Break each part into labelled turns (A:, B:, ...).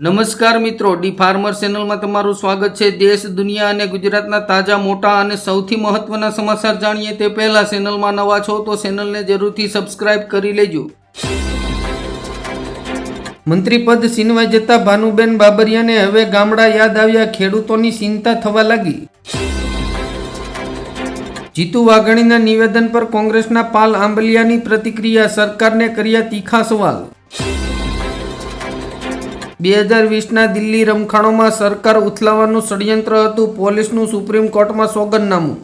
A: નમસ્કાર મિત્રો, D farmer ચેનલમાં તમારું સ્વાગત છે. દેશ, દુનિયા અને ગુજરાતના તાજા, મોટા અને સૌથી મહત્વના સમાચાર જાણીએ તે પહેલા ચેનલમાં નવા છો તો ચેનલને જરૂરથી સબસ્ક્રાઇબ કરી લેજો. મંત્રી પદ છીનવાઈ જતા ભાનુબેન બાબરિયાને હવે ગામડા યાદ આવ્યા. ખેડૂતોની ચિંતા થવા લાગી. જીતુ વાઘાણીના નિવેદન પર કોંગ્રેસના પાલ આંબલિયાની પ્રતિક્રિયા. સરકારને કર્યા તીખા સવાલ. બે હજાર વીસના દિલ્હી રમખાણોમાં સરકાર ઉથલાવવાનું ષડયંત્ર હતું, પોલીસનું સુપ્રીમ કોર્ટમાં સોગંદનામું.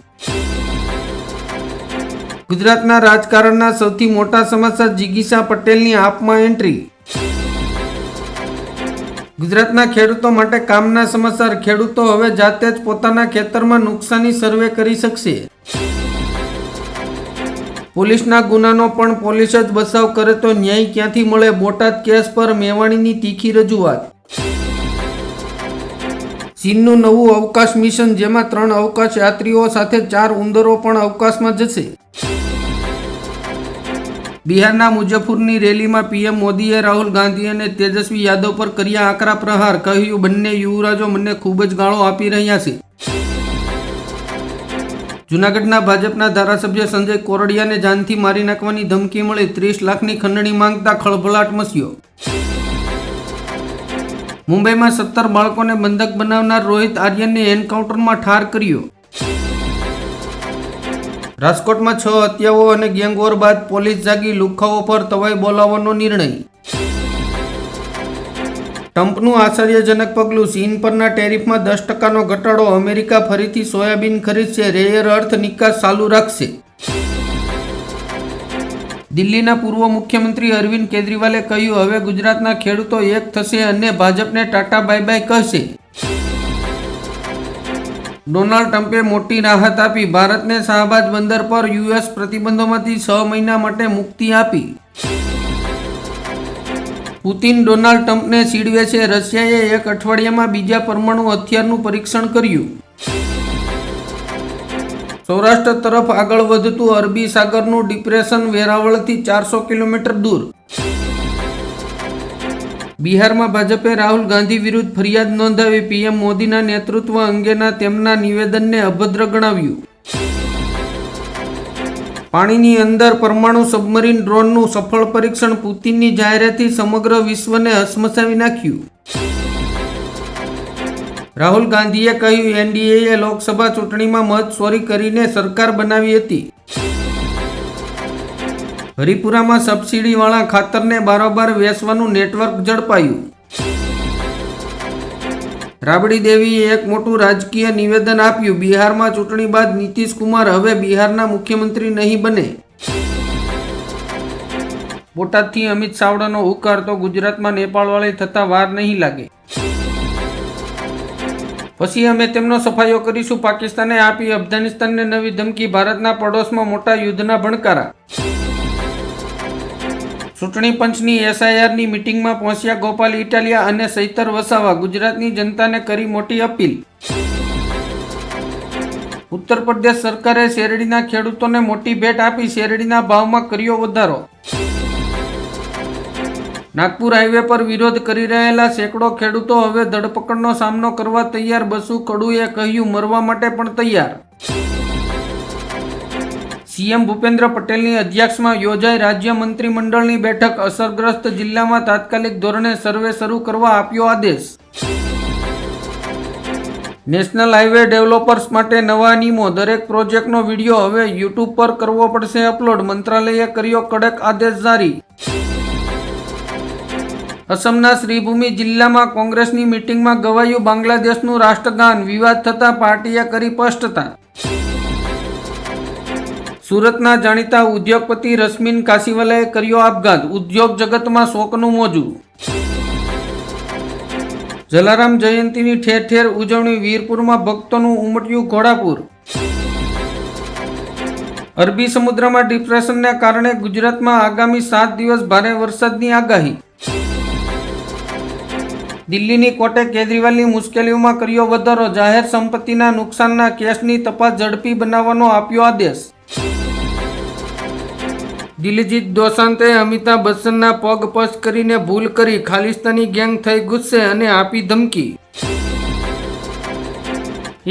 A: ગુજરાતના રાજકારણના સૌથી મોટા સમાચાર જિગીશા પટેલની આપમાં એન્ટ્રી. ગુજરાતના ખેડૂતો માટે કામના સમાચાર, ખેડૂતો હવે જાતે જ પોતાના ખેતરમાં નુકસાની સર્વે કરી શકશે. પોલીસના ગુનાનો પણ પોલીસ જ બચાવ કરે તો ન્યાય ક્યાંથી મળે? બોટાદ કેસ પર મેવાણીની તીખી રજૂઆત. ચીનનું નવું અવકાશ મિશન, જેમાં ત્રણ અવકાશ યાત્રીઓ સાથે ચાર ઉંદરો પણ અવકાશમાં જશે. બિહારના મુજફ્ફરની રેલીમાં પીએમ મોદીએ રાહુલ ગાંધી અને તેજસ્વી યાદવ પર કર્યા આકરા પ્રહાર, કહ્યું, બંને યુવરાજો મને ખૂબ જ ગાળો આપી રહ્યા છે. જૂનાગઢના ભાજપના ધારાસભ્ય સંજય કોરડિયાને જાનથી મારી નાખવાની ધમકી મળી ત્રીસ લાખની ખંડણી માંગતા ખળભળાટ મસ્યો મુંબઈમાં સત્તર બાળકોને બંધક બનાવનાર રોહિત આર્યનને એન્કાઉન્ટરમાં ઠાર કર્યો. રાજકોટમાં છ હત્યાઓ અને ગેંગવોર બાદ પોલીસ જાગી લુખાઓ પર તવાઈ બોલાવવાનો નિર્ણય. ટ્રમ્પનું આશ્ચર્યજનક પગલું, ચીન પરના ટેરિફમાં દસ ટકાનો ઘટાડો, અમેરિકા ફરીથી સોયાબીન ખરીદશે, રેયર અર્થ નિકાસ ચાલુ રાખશે. દિલ્હીના પૂર્વ મુખ્યમંત્રી અરવિંદ કેજરીવાલે કહ્યું, હવે ગુજરાતના ખેડૂતો એક થશે અને ભાજપને ટાટા બાય બાય કહેશે. ડોનાલ્ડ ટ્રમ્પે મોટી રાહત આપી, ભારતને શાહબાજ બંદર પર યુએસ પ્રતિબંધોમાંથી છ મહિના માટે મુક્તિ આપી. પુતિન ડોનાલ્ડ ટ્રમ્પને સીડવે છે. રશિયાએ એક અઠવાડિયામાં બીજા પરમાણુ હથિયારનું પરીક્ષણ કર્યું. સૌરાષ્ટ્ર તરફ આગળ વધતું અરબી સાગરનું ડિપ્રેશન વેરાવળથી ચારસો કિલોમીટર દૂર. બિહારમાં ભાજપે રાહુલ ગાંધી વિરુદ્ધ ફરિયાદ નોંધાવી પીએમ મોદીના નેતૃત્વ અંગેના તેમના નિવેદનને અભદ્ર ગણાવ્યું. પાણીની અંદર પરમાણુ સબમરીન ડ્રોનનું સફળ પરીક્ષણ પુતિનની જાહેરાતથી સમગ્ર વિશ્વને હસમસાવી નાખ્યું. રાહુલ ગાંધીએ કહ્યું, એનડીએએ લોકસભા ચૂંટણીમાં મત ચોરી કરીને સરકાર બનાવી હતી. હરિપુરામાં સબસિડીવાળા ખાતરને બારોબાર વેચવાનું નેટવર્ક ઝડપાયું. રાબડી દેવીએ એક મોટું રાજકીય નિવેદન આપ્યું. બિહારમાં ચૂંટણી બાદ નીતિશ કુમાર હવે બિહારના મુખ્યમંત્રી નહીં બને. બોટાદથી અમિત ચાવડાનો હુકાર તો ગુજરાતમાં નેપાળવાળી થતા વાર નહીં લાગે. પછી અમે તેમનો સફાયો કરીશું. પાકિસ્તાને આપી અફઘાનિસ્તાનને નવી ધમકી. ભારતના પડોશમાં મોટા યુદ્ધના ભણકારા. ચૂંટણી પંચની એસઆઈઆરની મિટિંગમાં પહોંચ્યા ગોપાલ ઇટાલિયા અને સૈતર વસાવા. ગુજરાતની જનતાને કરી મોટી અપીલ. ઉત્તર પ્રદેશ સરકારે શેરડીના ખેડૂતોને મોટી ભેટ આપી શેરડીના ભાવમાં કર્યો વધારો. નાગપુર હાઈવે પર વિરોધ કરી રહેલા સેંકડો ખેડૂતો હવે ધરપકડનો સામનો કરવા તૈયાર, બસુ કડુએ કહ્યું, મરવા માટે પણ તૈયાર. સીએમ ભૂપેન્દ્ર પટેલની અધ્યક્ષમાં યોજાઈ રાજ્ય મંત્રીમંડળની બેઠક અસરગ્રસ્ત જિલ્લામાં તાત્કાલિક ધોરણે સર્વે શરૂ કરવા આપ્યો આદેશ. નેશનલ હાઈવે ડેવલપર્સ માટે નવા નિયમો. દરેક પ્રોજેક્ટનો વીડિયો હવે યુટ્યુબ પર કરવો પડશે અપલોડ. મંત્રાલયે કર્યો કડક આદેશ જારી. અસમના શ્રીભૂમિ જિલ્લામાં કોંગ્રેસની મિટિંગમાં ગવાયું બાંગ્લાદેશનું રાષ્ટ્રગાન. વિવાદ થતાં પાર્ટીએ કરી સ્પષ્ટતા. સુરતના જાણીતા ઉદ્યોગપતિ રશ્મિન કાશીવાલાએ કર્યો આપઘાત. ઉદ્યોગ જગતમાં શોકનું મોજું. જલારામ જયંતીની ઠેર ઠેર ઉજવણી વીરપુરમાં ભક્તોનું ઉમટ્યું ઘોડાપુર. અરબી સમુદ્રમાં ડિપ્રેશનને કારણે ગુજરાતમાં આગામી સાત દિવસ ભારે વરસાદની આગાહી. દિલ્હીની કોર્ટે કેજરીવાલની મુશ્કેલીઓમાં કર્યો વધારો. જાહેર સંપત્તિના નુકસાનના કેસની તપાસ ઝડપી બનાવવાનો આપ્યો આદેશ. દિલજીત દોસાંતે અમિતાભ બચ્ચનના પગ પસ કરીને ભૂલ કરી ખાલિસ્તાની ગેંગ થઈ ગુસ્સે અને આપી ધમકી.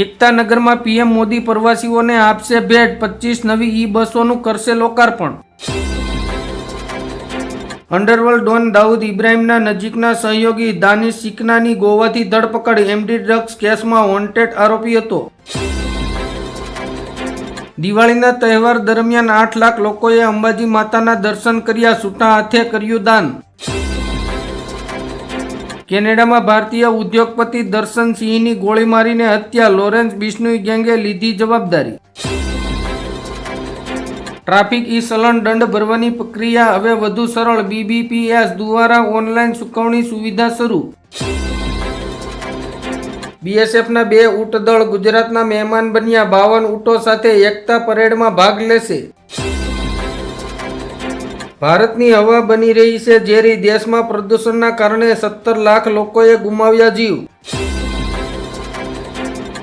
A: એકતાનગરમાં પીએમ મોદી પ્રવાસીઓને આપશે ભેટ પચીસ નવી ઈ બસોનું કરશે લોકાર્પણ. અંડરવર્લ્ડ ડોન દાઉદ ઇબ્રાહિમના નજીકના સહયોગી દાનિશ સિકનાની ગોવાથી ધરપકડ, એમડી ડ્રગ્સ કેસમાં વોન્ટેડ આરોપી હતો. દિવાળીના તહેવાર દરમિયાન આઠ લાખ લોકોએ અંબાજી માતાના દર્શન કર્યા છૂટા હાથે કર્યું દાન. કેનેડામાં ભારતીય ઉદ્યોગપતિ દર્શન સિંહની ગોળી મારીને હત્યા, લોરેન્સ બિશ્નોઈ ગેંગે લીધી જવાબદારી. ટ્રાફિક ઈ ચલણ દંડ ભરવાની પ્રક્રિયા હવે વધુ સરળ, બીબીપીએસ દ્વારા ઓનલાઈન ચૂકવણી સુવિધા શરૂ. બીએસએફના બે ઊંટ દળ ગુજરાતના મહેમાન બન્યા. બાવન ઊંટો સાથે એકતા પરેડમાં ભાગ લેશે. ભારતની હવા બની રહી છે ઝેરી. દેશમાં પ્રદૂષણના કારણે સત્તર લાખ લોકોએ ગુમાવ્યા જીવ.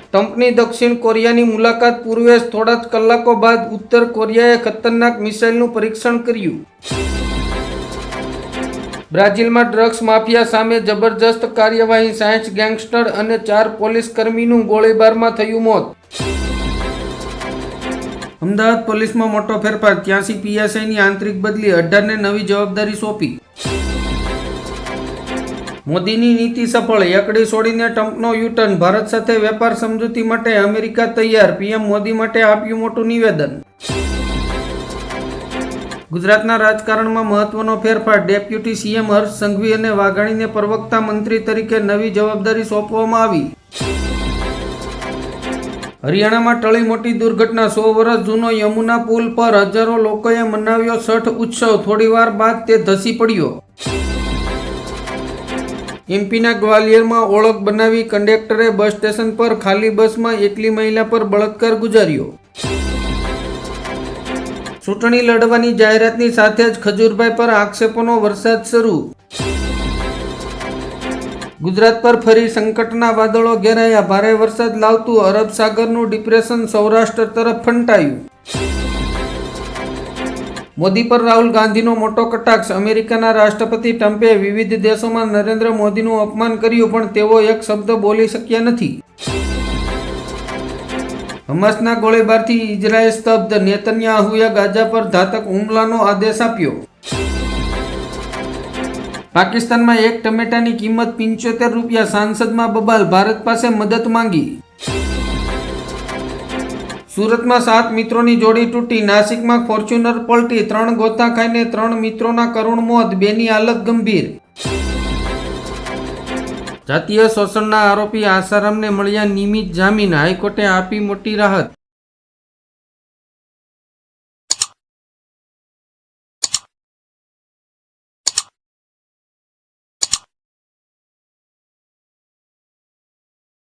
A: ટ્રમ્પની દક્ષિણ કોરિયાની મુલાકાત પૂર્વે થોડા જ કલાકો બાદ ઉત્તર કોરિયાએ ખતરનાક મિસાઇલનું પરીક્ષણ કર્યું. બ્રાઝિલમાં ડ્રગ્સ માફિયા સામે જબરજસ્ત કાર્યવાહી સાયન્સ ગેંગસ્ટર અને ચાર પોલીસ કર્મીનું ગોળીબારમાં થયું મોત. અમદાવાદ પોલીસમાં મોટો ફેરફાર, ત્યાંસી પીએસઆઈની આંતરિક બદલી, અઢારને નવી જવાબદારી સોંપી. મોદીની નીતિ સફળ, એકડી છોડીને ટ્રમ્પનો યુટર્ન, ભારત સાથે વેપાર સમજૂતી માટે અમેરિકા તૈયાર, પીએમ મોદી માટે આપ્યું મોટું નિવેદન. ગુજરાતના રાજકારણમાં મહત્વનો ફેરફાર ડેપ્યુટી સીએમ હર્ષ સંઘવી અને વાઘાણીને પ્રવક્તા મંત્રી તરીકે નવી જવાબદારી સોંપવામાં આવી. હરિયાણામાં ટળી મોટી દુર્ઘટના, સો વર્ષ જૂનો યમુના પુલ પર હજારો લોકોએ મનાવ્યો છઠ ઉત્સવ. થોડીવાર બાદ તે ધસી પડ્યો. એમપીના ગ્વાલિયરમાં ઓળખ બનાવી કંડક્ટરે બસ સ્ટેશન પર ખાલી બસમાં એકલી મહિલા પર બળાત્કાર ગુજાર્યો. ચૂંટણી લડવાની જાહેરાતની સાથે જ ખજૂરભાઈ પર આક્ષેપોનો વરસાદ શરૂ. ગુજરાત પર ફરી સંકટના વાદળો ઘેરાયા. ભારે વરસાદ લાવતું અરબ સાગરનું ડિપ્રેશન સૌરાષ્ટ્ર તરફ ફંટાયું. મોદી પર રાહુલ ગાંધીનો મોટો કટાક્ષ. અમેરિકાના રાષ્ટ્રપતિ ટ્રમ્પે વિવિધ દેશોમાં નરેન્દ્ર મોદીનું અપમાન કર્યું, પણ તેઓ એક શબ્દ બોલી શક્યા નથી. હમાસના ગોળીબારથી ઇઝરાયેલ સ્તબ્ધ. નેતન્યાહુએ ગાઝા પર ઘાતક હુમલાનો આદેશ આપ્યો. પાકિસ્તાનમાં એક ટમેટાની કિંમત પંચોતેર રૂપિયા. સાંસદમાં બબાલ, ભારત પાસે મદદ માંગી. સુરતમાં સાત મિત્રોની જોડી તૂટી. નાસિકમાં ફોર્ચ્યુનર પલટી. ત્રણ ગોતા ખાઈને ત્રણ મિત્રોના કરુણ મોત. બેની હાલત ગંભીર. જાતીય શોષણના આરોપી આસારામને મળ્યા નિયમિત જામીન. હાઈકોર્ટે આપી મોટી રાહત.